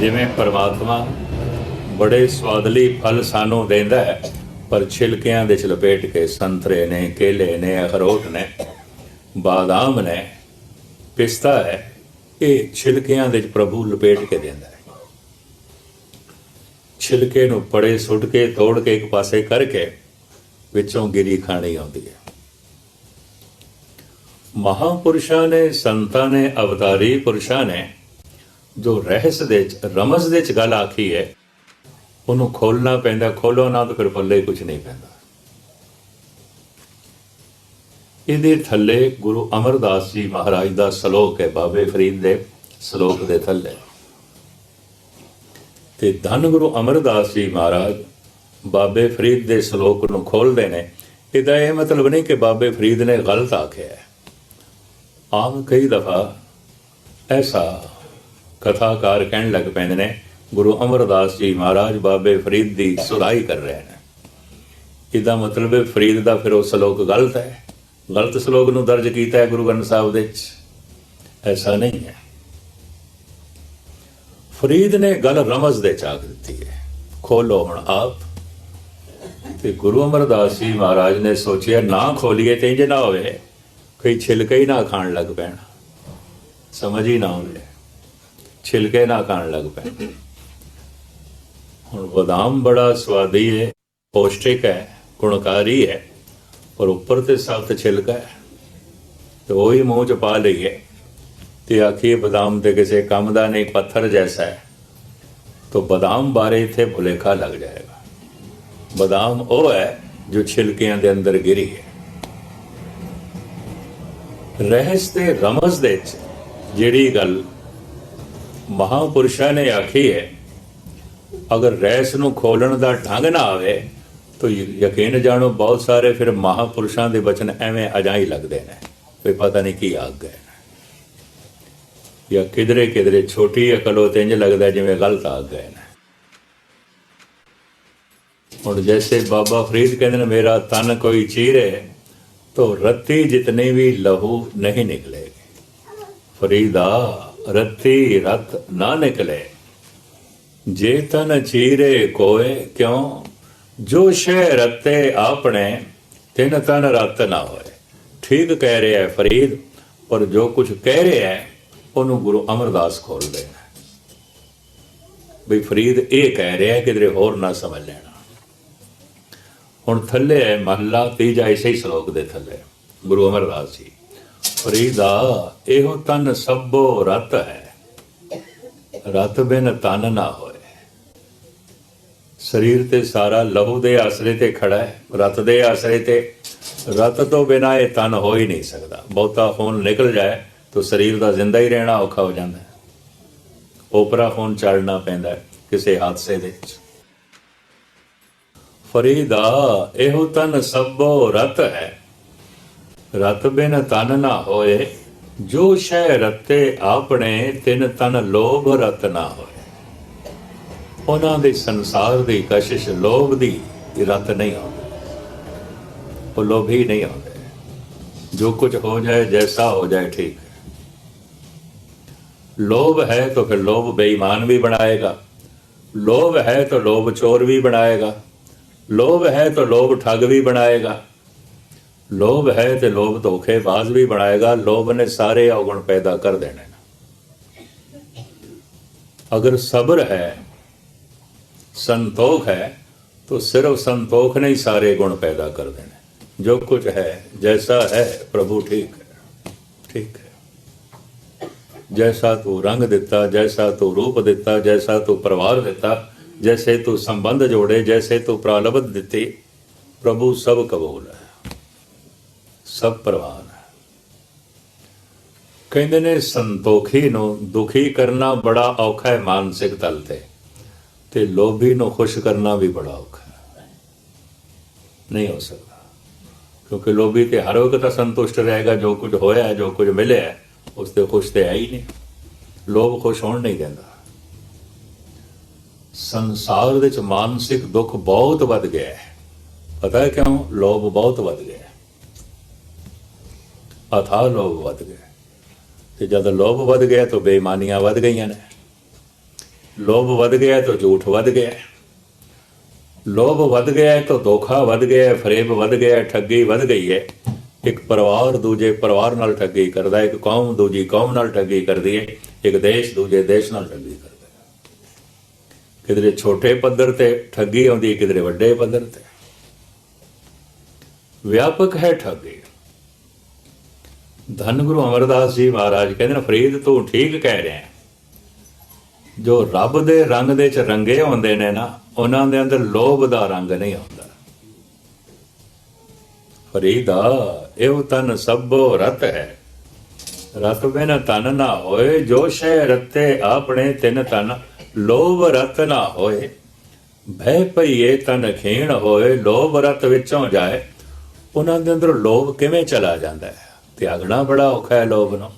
ਜਿਵੇਂ ਪਰਮਾਤਮਾ ਬੜੇ ਸਵਾਦਲੀ ਫਲ ਸਾਨੂੰ ਦਿੰਦਾ ਹੈ, ਪਰ ਛਿਲਕਿਆਂ ਦੇ ਚ ਲਪੇਟ ਕੇ ਸੰਤਰੇ ਨੇ, ਕੇਲੇ ਨੇ, ਅਖਰੋਟ ਨੇ, ਬਾਦਾਮ ਨੇ ਪਿਸਤਾ ਹੈ, ਇਹ ਛਿਲਕਿਆਂ ਦੇ ਚ ਪ੍ਰਭੂ ਲਪੇਟ ਕੇ ਦਿੰਦਾ ਹੈ। ਛਿਲਕੇ ਨੂੰ ਪੜੇ ਸੁੱਟ ਕੇ, ਤੋੜ ਕੇ ਇੱਕ ਪਾਸੇ ਕਰਕੇ ਵਿੱਚੋਂ ਗਿਰੀ ਖਾਣੀ ਆਉਂਦੀ ਹੈ। ਮਹਾਪੁਰਸ਼ਾਂ ਨੇ, ਸੰਤਾਂ ਨੇ, ਅਵਤਾਰੀ ਪੁਰਸ਼ਾਂ ਨੇ ਜੋ ਰਹਿਸ ਦੇ ਚ, ਰਮਜ਼ ਦੇ ਚ ਗੱਲ ਆਖੀ ਹੈ, ਉਹਨੂੰ ਖੋਲਣਾ ਪੈਂਦਾ, ਖੋਲੋ ਨਾ ਤਾਂ ਫਿਰ ਪੱਲੇ ਕੁਝ ਨਹੀਂ ਪੈਂਦਾ। ਇਹਦੇ ਥੱਲੇ ਗੁਰੂ ਅਮਰਦਾਸ ਜੀ ਮਹਾਰਾਜ ਦਾ ਸ਼ਲੋਕ ਹੈ, ਬਾਬੇ ਫਰੀਦ ਦੇ ਸ਼ਲੋਕ ਦੇ ਥੱਲੇ। ਤੇ ਧੰਨ ਗੁਰੂ ਅਮਰਦਾਸ ਜੀ ਮਹਾਰਾਜ ਬਾਬੇ ਫਰੀਦ ਦੇ ਸ਼ਲੋਕ ਨੂੰ ਖੋਲਦੇ ਨੇ। ਇਹਦਾ ਇਹ ਮਤਲਬ ਨਹੀਂ ਕਿ ਬਾਬੇ ਫਰੀਦ ਨੇ ਗਲਤ ਆਖਿਆ ਹੈ। ਆਮ ਕਈ ਦਫਾ ਐਸਾ ਕਥਾਕਾਰ ਕਹਿਣ ਲੱਗ ਪੈਂਦੇ ਨੇ, ਗੁਰੂ ਅਮਰਦਾਸ ਜੀ ਮਹਾਰਾਜ ਬਾਬੇ ਫਰੀਦ ਦੀ ਸੁਧਾਈ ਕਰ ਰਹੇ ਨੇ। ਇਹਦਾ ਮਤਲਬ ਹੈ ਫਰੀਦ ਦਾ ਫਿਰ ਉਹ ਸ਼ਲੋਕ ਗਲਤ ਹੈ। ਗਲਤ ਸ਼ਲੋਕ ਨੂੰ ਦਰਜ ਕੀਤਾ ਹੈ ਗੁਰੂ ਗ੍ਰੰਥ ਸਾਹਿਬ ਦੇ ਵਿੱਚ। ਐਸਾ ਨਹੀਂ ਹੈ। ਫਰੀਦ ਨੇ ਗੱਲ ਰਮਜ਼ ਦੇ ਚਾਕ ਦਿੱਤੀ ਹੈ। ਖੋਲੋ ਹੁਣ ਆਪ। ਤੇ ਗੁਰੂ ਅਮਰਦਾਸ ਜੀ ਮਹਾਰਾਜ ਨੇ ਸੋਚਿਆ, ਨਾ ਖੋਲੀਏ ਤੇ ਇੰਜ ਨਾ ਹੋਵੇ। ਕੋਈ ਛਿਲਕੇ ਹੀ ਨਾ ਖਾਣ ਲੱਗ ਪੈਣਾ। ਸਮਝ ਹੀ ਨਾ ਆਵੇ ਛਿਲਕੇ ਨਾ ਖਾਣ ਲੱਗ ਪਏ। ਹੁਣ ਬਦਾਮ ਬੜਾ ਸਵਾਦੀ ਹੈ, ਪੌਸ਼ਟਿਕ ਹੈ, ਗੁਣਕਾਰੀ ਹੈ, ਪਰ ਉੱਪਰ ਤੇ ਸਖਤ ਛਿਲਕਾ ਹੈ। ਤੇ ਉਹ ਹੀ ਮੂੰਹ ਚ ਪਾ ਲਈਏ ਤੇ ਆਖੀਏ ਬਦਾਮ ਤੇ ਕਿਸੇ ਕੰਮ ਦਾ ਨਹੀਂ, ਪੱਥਰ ਜੈਸਾ ਹੈ। ਤੋ ਬਦਾਮ ਬਾਰੇ ਇੱਥੇ ਭੁਲੇਖਾ ਲੱਗ ਜਾਏਗਾ। ਬਦਾਮ ਉਹ ਹੈ ਜੋ ਛਿਲਕਿਆਂ ਦੇ ਅੰਦਰ ਗਿਰੀ ਹੈ। ਰਹਿਸ ਤੇ ਰਮਜ਼ ਦੇ ਚ ਜਿਹੜੀ ਗੱਲ ਮਹਾਪੁਰਸ਼ਾਂ ਨੇ ਆਖੀ ਹੈ, ਅਗਰ ਰੈਸ ਨੂੰ ਖੋਲਣ ਦਾ ਢੰਗ ਨਾ ਆਵੇ, ਤਾਂ ਯਕੀਨ ਜਾਣੋ ਬਹੁਤ ਸਾਰੇ ਫਿਰ ਮਹਾਪੁਰਸ਼ਾਂ ਦੇ ਬਚਨ ਐਵੇਂ ਅਜਾਈ ਲੱਗਦੇ ਨੇ, ਕੋਈ ਪਤਾ ਨਹੀਂ ਕੀ ਆਗ ਗਏ ਜਾਂ ਕਿਧਰੇ ਕਿਧਰੇ ਛੋਟੀ ਅਕਲ ਉਹ ਇੰਜ ਲੱਗਦਾ ਜਿਵੇਂ ਗਲਤ ਆਗ ਗਏ ਨੇ ਹੁਣ ਜੈਸੇ ਬਾਬਾ ਫਰੀਦ ਕਹਿੰਦੇ ਨੇ, ਮੇਰਾ ਤਨ ਕੋਈ ਚੀਰੇ, ਤੋ ਰੱਤੀ ਜਿਤਨੇ ਵੀ ਲਹੂ ਨਹੀਂ ਨਿਕਲੇਗੇ। ਫਰੀਦਾ ਰਤੀ ਰਤ ਨਾ ਨਿਕਲੇ। ਜੇ ਤਨ ਚੀਰੇ ਕੋਏ ਕਿਉ? ਜੋ ਸ਼ੈ ਰਤੇ ਆਪਣੇ, ਤਿਨ ਤਨ ਰਤ ਨਾ ਹੋਏ। ਠੀਕ ਕਹਿ ਰਿਹਾ ਹੈ ਫਰੀਦ, ਪਰ ਜੋ ਕੁਝ ਕਹਿ ਰਿਹਾ ਹੈ, ਉਹਨੂੰ ਗੁਰੂ ਅਮਰਦਾਸ ਖੋਲਦੇ ਨੇ। ਬਈ ਫਰੀਦ ਇਹ ਕਹਿ ਰਿਹਾ ਕਿ ਤੇਰੇ ਹੋਰ ਨਾ ਸਮਝ ਲੈਣਾ। ਹੁਣ ਥੱਲੇ ਹੈ ਮਹੱਲਾ, ਤੀਜਾ ਇਸੇ ਸ਼ਲੋਕ ਦੇ ਥੱਲੇ, ਗੁਰੂ ਅਮਰਦਾਸ ਜੀ। ਫਰੀਦਾ, ਇਹੋ ਤਨ ਸਭੋ ਰਤ ਹੈ। ਰਤ ਬਿਨ ਤਨ ਨਾ ਹੋਏ। ਸਰੀਰ ਤੇ ਸਾਰਾ ਲਹੂ ਦੇ ਆਸਰੇ ਤੇ ਖੜਾ ਹੈ, ਰਤ ਦੇ ਆਸਰੇ ਤੇ। ਰਤ ਤੋਂ ਬਿਨਾ ਇਹ ਤਨ ਹੋ ਹੀ ਨਹੀਂ ਸਕਦਾ। ਬਹੁਤਾ ਖੂਨ ਨਿਕਲ ਜਾਏ ਤਾਂ ਸਰੀਰ ਦਾ ਜ਼ਿੰਦਾ ਹੀ ਰਹਿਣਾ ਔਖਾ ਹੋ ਜਾਂਦਾ ਹੈ। ਓਪਰਾ ਖੂਨ ਚੜਨਾ ਪੈਂਦਾ ਹੈ ਕਿਸੇ ਹਾਦਸੇ ਦੇ ਵਿੱਚ। ਫਰੀਦਾ, ਇਹੋ ਤਨ ਸਭੋ ਰਤ ਹੈ। ਰਤ ਬਿਨ ਤਨ ਨਾ ਹੋਏ ਜੋ ਸ਼ੈ ਰਤੇ ਆਪਣੇ ਤਿਨ ਤਨ ਲੋਭ ਰਤ ਨਾ ਹੋਏ ਉਹਨਾਂ ਦੇ ਸੰਸਾਰ ਦੀ ਕਸ਼ਿਸ਼ ਲੋਭ ਦੀ ਰਤ ਨਹੀਂ ਆਉਂਦੀ ਉਹ ਲੋਭੀ ਨਹੀਂ ਆਉਂਦੇ ਜੋ ਕੁਝ ਹੋ ਜਾਏ ਜੈਸਾ ਹੋ ਜਾਏ ਠੀਕ ਹੈ लोभ है तो फिर लोभ बेईमान भी बनाएगा लोभ है तो लोभ चोर भी बनाएगा लोभ है तो लोभ ठग भी बनाएगा लोभ है तो लोभ धोखेबाज भी बनाएगा लोभ ने सारे अवगुण पैदा कर देने न। अगर सब्र है संतोख है तो सिर्फ संतोख ने ही सारे गुण पैदा कर देने जो कुछ है जैसा है प्रभु ठीक है ठीक है जैसा तू रंग ਦਿੱਤਾ ਜੈਸਾ ਤੂੰ ਰੂਪ ਦਿੱਤਾ ਜੈਸਾ ਤੂੰ ਪਰਿਵਾਰ ਦਿੱਤਾ ਜੈਸੇ ਤੂੰ ਸੰਬੰਧ ਜੋੜੇ ਜੈਸੇ ਤੂੰ ਪ੍ਰਾਲਬਧ ਦਿੱਤੀ ਪ੍ਰਭੂ ਸਭ ਕਬੂਲ ਹੈ ਸਭ ਪ੍ਰਵਾਨ ਹੈ। ਕਹਿੰਦੇ ਨੇ, ਸੰਤੋਖੀ ਨੂੰ ਦੁਖੀ ਕਰਨਾ ਬੜਾ ਔਖਾ ਹੈ ਮਾਨਸਿਕ ਤਲ ਤੇ ਤੇ ਲੋਭੀ ਨੂੰ ਖੁਸ਼ ਕਰਨਾ ਵੀ ਬੜਾ ਔਖਾ ਹੈ। ਨਹੀਂ ਹੋ ਸਕਦਾ। ਕਿਉਂਕਿ ਲੋਭੀ ਤੇ ਹਰ ਵਕਤ ਸੰਤੁਸ਼ਟ ਰਹੇਗਾ, ਜੋ ਕੁਝ ਹੋਇਆ ਜੋ ਕੁਝ ਮਿਲਿਆ ਹੈ, ਉਸ ਤੇ ਖੁਸ਼ ਤੇ ਹੈ ਹੀ ਨਹੀਂ। ਲੋਭ ਖੁਸ਼ ਹੋਣ ਨਹੀਂ ਦਿੰਦਾ। ਸੰਸਾਰ ਵਿੱਚ ਮਾਨਸਿਕ ਦੁੱਖ ਬਹੁਤ ਵੱਧ ਗਿਆ ਹੈ। ਪਤਾ ਹੈ ਕਿਉਂ? ਲੋਭ ਬਹੁਤ ਵੱਧ ਗਿਆ ਅਥਾ ਲੋਭ ਵੱਧ ਗਿਆ। ਤੇ ਜਦ ਲੋਭ ਵੱਧ ਗਿਆ ਤਾਂ ਬੇਈਮਾਨੀਆਂ ਵੱਧ ਗਈਆਂ ਨੇ। ਲੋਭ ਵੱਧ ਗਿਆ ਤਾਂ ਝੂਠ ਵੱਧ ਗਿਆ। ਲੋਭ ਵੱਧ ਗਿਆ ਤਾਂ ਧੋਖਾ ਵੱਧ ਗਿਆ, ਫਰੇਬ ਵੱਧ ਗਿਆ, ਠੱਗੀ ਵੱਧ ਗਈ ਹੈ। ਇੱਕ ਪਰਿਵਾਰ ਦੂਜੇ ਪਰਿਵਾਰ ਨਾਲ ਠੱਗੀ ਕਰਦਾ ਇੱਕ ਕੌਮ ਦੂਜੀ ਕੌਮ ਨਾਲ ਠੱਗੀ ਕਰਦੀ ਹੈ, ਇੱਕ ਦੇਸ਼ ਦੂਜੇ ਦੇਸ਼ ਨਾਲ ਠੱਗੀ ਕਰਦਾ ਕਿਧਰੇ ਛੋਟੇ ਪੱਧਰ ਤੇ ਠੱਗੀ ਆਉਂਦੀ ਹੈ, ਕਿਧਰੇ ਵੱਡੇ ਪੱਧਰ ਤੇ। ਵਿਆਪਕ ਹੈ ਠੱਗੀ। ਧੰਨ ਗੁਰੂ ਅਮਰਦਾਸ ਜੀ ਮਹਾਰਾਜ, ਕਹਿੰਦੇ ਨੇ, ਫਰੀਦ ਤੂੰ ਠੀਕ ਕਹਿ ਰਿਹਾ ਜੋ ਰੱਬ ਦੇ ਰੰਗ ਦੇ ਚ ਰੰਗੇ ਹੁੰਦੇ ਨੇ ਨਾ, ਉਹਨਾਂ ਦੇ ਅੰਦਰ ਲੋਭ ਦਾ ਰੰਗ ਨਹੀਂ ਹੁੰਦਾ ਫਰੀਦਾ, ਇਹ ਤਨ ਸਭੋ ਰਤ ਹੈ। ਰਤ ਬਿਨ ਤਨ ਨਾ ਹੋਏ, ਜੋ ਸ਼ੈ ਰਤੇ ਆਪਣੇ ਤਿਨ ਤਨ ਲੋਭ ਰਤ ਨਾ ਹੋਏ। ਭੈ ਭਈਏ ਤਨ ਖੇਣ ਹੋਏ, ਲੋਭ ਰਤ ਵਿੱਚੋਂ ਜਾਏ, ਉਹਨਾਂ ਦੇ ਅੰਦਰ ਲੋਭ ਕਿਵੇਂ ਚਲਾ ਜਾਂਦਾ ਹੈ? ਤਿਆਗਣਾ ਬੜਾ ਔਖਾ ਹੈ ਲੋਭ ਨੂੰ।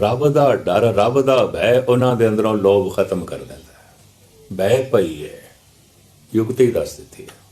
ਰੱਬ ਦਾ ਡਰ, ਰੱਬ ਦਾ ਭੈ ਉਹਨਾਂ ਦੇ ਅੰਦਰੋਂ ਲੋਭ ਖਤਮ ਕਰ ਦਿੰਦਾ ਹੈ। ਭੈ ਪਈ ਹੈ। ਯੁਕਤੀ ਦੱਸ ਦਿੱਤੀ ਹੈ।